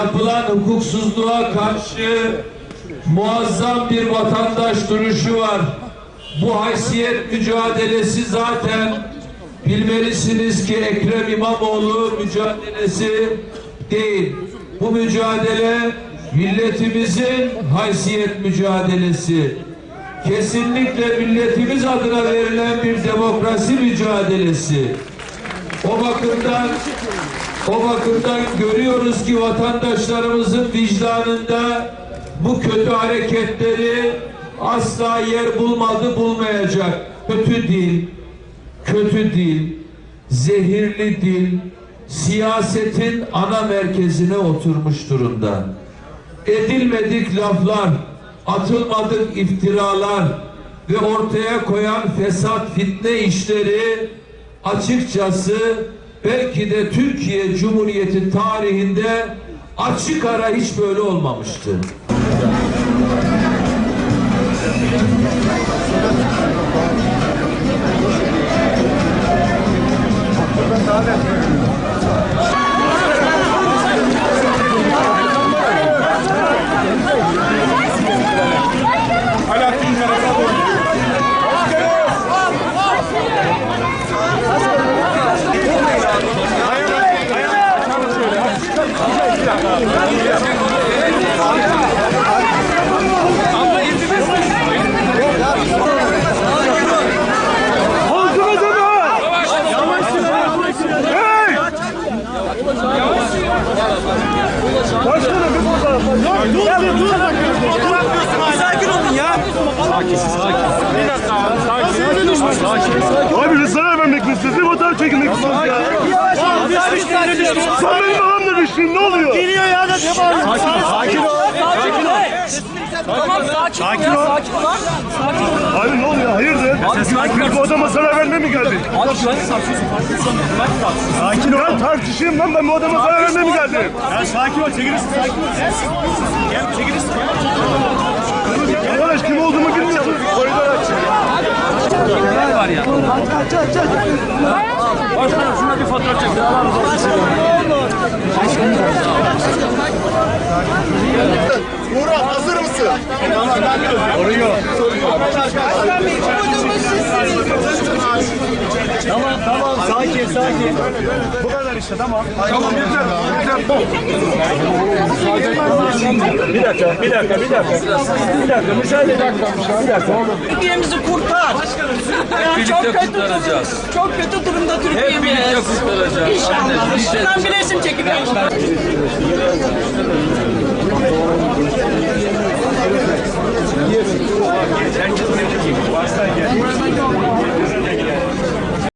hukuksuzluğa karşı muazzam bir vatandaş duruşu var. Bu haysiyet mücadelesi zaten bilmelisiniz ki Ekrem İmamoğlu mücadelesi değil. Bu mücadele milletimizin haysiyet mücadelesi. Kesinlikle milletimiz adına verilen bir demokrasi mücadelesi. O bakımdan o bakımdan görüyoruz ki vatandaşlarımızın vicdanında bu kötü hareketleri asla yer bulmadı bulmayacak. Kötü dil, kötü dil, zehirli dil siyasetin ana merkezine oturmuş durumda. Edilmedik laflar, atılmadık iftiralar ve ortaya koyan fesat fitne işleri açıkçası belki de Türkiye Cumhuriyeti tarihinde açık ara hiç böyle olmamıştı. Halkımız Başkanım bir fotoğraf. Dur, dur, dur, dur. Sakin olun ya. Abi rızaya vermek mi istiyorsun? Bir fotoğraf çekilmek istiyorsun ya. Sen benim babamla düştün ne oluyor? Geliyor ya da ne bağırıyorsun? Sakin ol. Sakin ol. Tamam sakin, ol. ya, Sakin ol. lan. Sakin ol. Abi ne oluyor? Hayırdır? Biz bu adama zarar vermeye mi geldik? Abi an sarsıyorsun. Farkındasın. Bırak tartışsın. Sakin ol. Ben tartışayım lan ben bu adama zarar vermeye mi geldim? Ya sakin ol, çekilirsin, sakin ol. Gel, çekilirsin. Arkadaş kim olduğumu bilmiyorsun. Koridor aç. var ya. Başkanım şuna bir fotoğraf çekin. Murat Bu kadar işte tamam. Tamam yeter. Yeter. Bir dakika bir dakika bir dakika. Bir dakika müsaade edin. Bir dakika. Türkiye'mizi kurtar. Ya çok kötü kurtaracağız. Çok kötü durumda Hep Türkiye'miz. birlikte kurtaracağız. İnşallah. Ben bir resim çekeceğim.